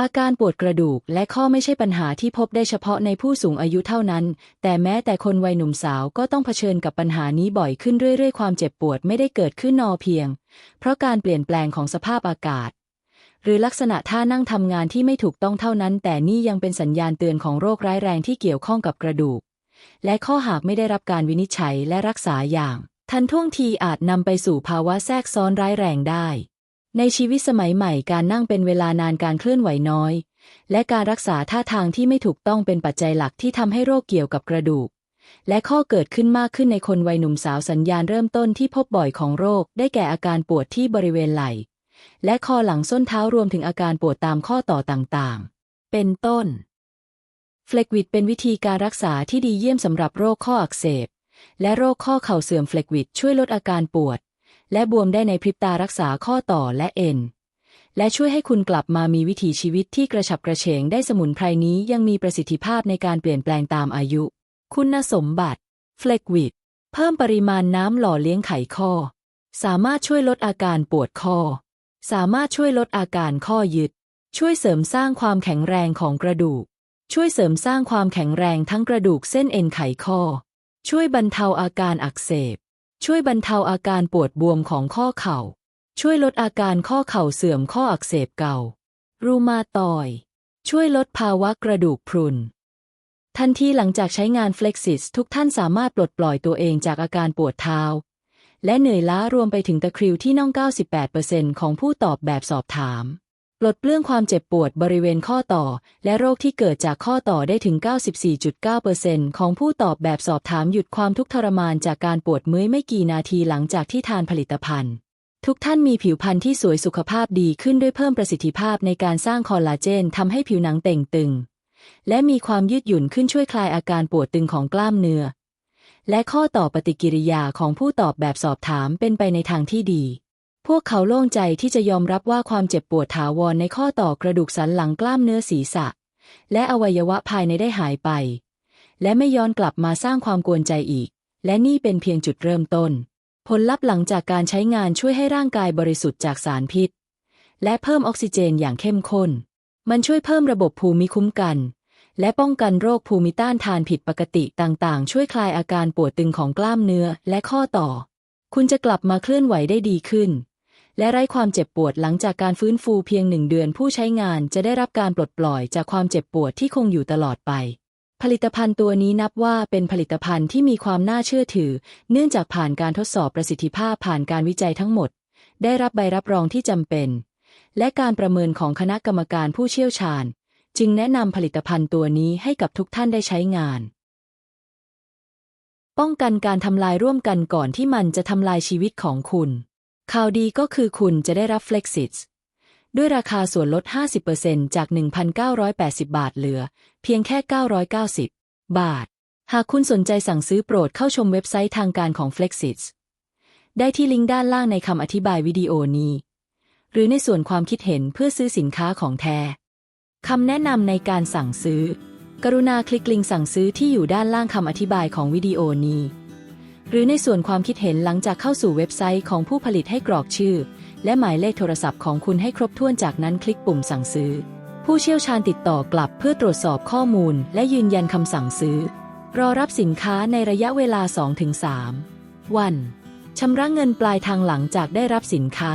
อาการปวดกระดูกและข้อไม่ใช่ปัญหาที่พบได้เฉพาะในผู้สูงอายุเท่านั้น แต่แม้แต่คนวัยหนุ่มสาวก็ต้องเผชิญกับปัญหานี้บ่อยขึ้นเรื่อยๆ ความเจ็บปวดไม่ได้เกิดขึ้นนอเพียง เพราะการเปลี่ยนแปลงของสภาพอากาศ หรือลักษณะท่านั่งทำงานที่ไม่ถูกต้องเท่านั้น แต่นี่ยังเป็นสัญญาณเตือนของโรคร้ายแรงที่เกี่ยวข้องกับกระดูก และข้อหากไม่ได้รับการวินิจฉัยและรักษาอย่าง ทันท่วงทีอาจนำไปสู่ภาวะแทรกซ้อนร้ายแรงได้ ในชีวิตสมัยใหม่การนั่งเป็นเวลานานการเคลื่อนไหวน้อย และการรักษาท่าทางที่ไม่ถูกต้องเป็นปัจจัยหลักที่ทำให้โรคเกี่ยวกับกระดูก และข้อเกิดขึ้นมากขึ้นในคนวัยหนุ่มสาวสัญญาณเริ่มต้นที่พบบ่อยของโรค ได้แก่อาการปวดที่บริเวณไหล่ และคอหลังส้นเท้ารวมถึงอาการปวดตามข้อต่อต่างๆ เป็นต้นเฟล็กวิดเป็นวิธีการรักษาที่ดีเยี่ยมสำหรับโรคข้ออักเสบ และโรคข้อเข่าเสื่อมเฟล็กวิดช่วยลดอาการปวด และบวมได้ในพริบตารักษาข้อต่อและเอ็น และช่วยให้คุณกลับมามีวิถีชีวิตที่กระฉับกระเฉงได้สมุนไพรนี้ยังมีประสิทธิภาพในการเปลี่ยนแปลงตามอายุ คุณสมบัติเฟลกวิดเพิ่มปริมาณน้ำหล่อเลี้ยงไขข้อ สามารถช่วยลดอาการปวดข้อ สามารถช่วยลดอาการข้อยึด ช่วยเสริมสร้างความแข็งแรงของกระดูก ช่วยเสริมสร้างความแข็งแรงทั้งกระดูกเส้นเอ็นไขข้อ ช่วยบรรเทาอาการอักเสบ ช่วยบรรเทาอาการปวดบวมของข้อเข่า ช่วยลดอาการข้อเข่าเสื่อมข้ออักเสบเก่า รูมาตอยด์ช่วยลดภาวะกระดูกพรุน ทันทีหลังจากใช้งาน Flexis ทุกท่านสามารถปลดปล่อยตัวเองจากอาการปวดเท้า และเหนื่อยล้ารวมไปถึงตะคริวที่น่อง 98%ของผู้ตอบแบบสอบถาม ลดเปลื้องความเจ็บปวดบริเวณข้อต่อ และโรคที่เกิดจากข้อต่อได้ถึง 94.9%ของผู้ตอบแบบสอบถามหยุดความทุกข์ทรมานจากการปวดเมื่อยไม่กี่นาทีหลังจากที่ทานผลิตภัณฑ์ ทุกท่านมีผิวพรรณที่สวยสุขภาพดีขึ้นด้วยเพิ่มประสิทธิภาพในการสร้างคอลลาเจนทำให้ผิวหนังเต่งตึง และมีความยืดหยุ่นขึ้นช่วยคลายอาการปวดตึงของกล้ามเนื้อและข้อต่อปฏิกิริยาของผู้ตอบแบบสอบถามเป็นไปในทางที่ดี พวกเขาโล่งใจที่จะยอมรับว่าความเจ็บปวดถาวรในข้อต่อกระดูกสันหลังกล้ามเนื้อศีรษะ และอวัยวะภายในได้หายไป และไม่ย้อนกลับมาสร้างความกวนใจอีก และนี่เป็นเพียงจุดเริ่มต้น ผลลัพธ์หลังจากการใช้งานช่วยให้ร่างกายบริสุทธิ์จากสารพิษ และเพิ่มออกซิเจนอย่างเข้มข้น มันช่วยเพิ่มระบบภูมิคุ้มกัน และป้องกันโรคภูมิต้านทานผิดปกติต่างๆ ช่วยคลายอาการปวดตึงของกล้ามเนื้อและข้อต่อ คุณจะกลับมาเคลื่อนไหวได้ดีขึ้น และไร้ความเจ็บปวดหลังจากการฟื้นฟูเพียงหนึ่งเดือนผู้ใช้งานจะได้รับการปลดปล่อยจากความเจ็บปวดที่คงอยู่ตลอดไปผลิตภัณฑ์ตัวนี้นับว่าเป็นผลิตภัณฑ์ที่มีความน่าเชื่อถือ เนื่องจากผ่านการทดสอบประสิทธิภาพผ่านการวิจัยทั้งหมด ได้รับใบรับรองที่จำเป็น และการประเมินของคณะกรรมการผู้เชี่ยวชาญ จึงแนะนำผลิตภัณฑ์ตัวนี้ให้กับทุกท่านได้ใช้งาน ป้องกันการทำลายร่วมกันก่อนที่มันจะทำลายชีวิตของคุณ ข่าวดีก็คือคุณจะได้รับ Flexit ด้วยราคาส่วนลด 50%จาก 1,980 บาทเหลือ เพียงแค่ 990 บาท หากคุณสนใจสั่งซื้อโปรดเข้าชมเว็บไซต์ทางการของ Flexit ได้ที่ลิงก์ด้านล่างในคำอธิบายวิดีโอนี้ หรือในส่วนความคิดเห็นเพื่อซื้อสินค้าของแท้คำแนะนำในการสั่งซื้อ กรุณาคลิกลิงก์สั่งซื้อที่อยู่ด้านล่างคำอธิบายของวิดีโอนี้ หรือในส่วนความคิดเห็นหลังจากเข้าสู่เว็บไซต์ของผู้ผลิตให้กรอกชื่อ และหมายเลขโทรศัพท์ของคุณให้ครบถ้วนจากนั้นคลิกปุ่มสั่งซื้อ ผู้เชี่ยวชาญติดต่อกลับเพื่อตรวจสอบข้อมูล และยืนยันคำสั่งซื้อ รอรับสินค้าในระยะเวลา 2-3 วันชำระเงินปลายทางหลังจากได้รับสินค้า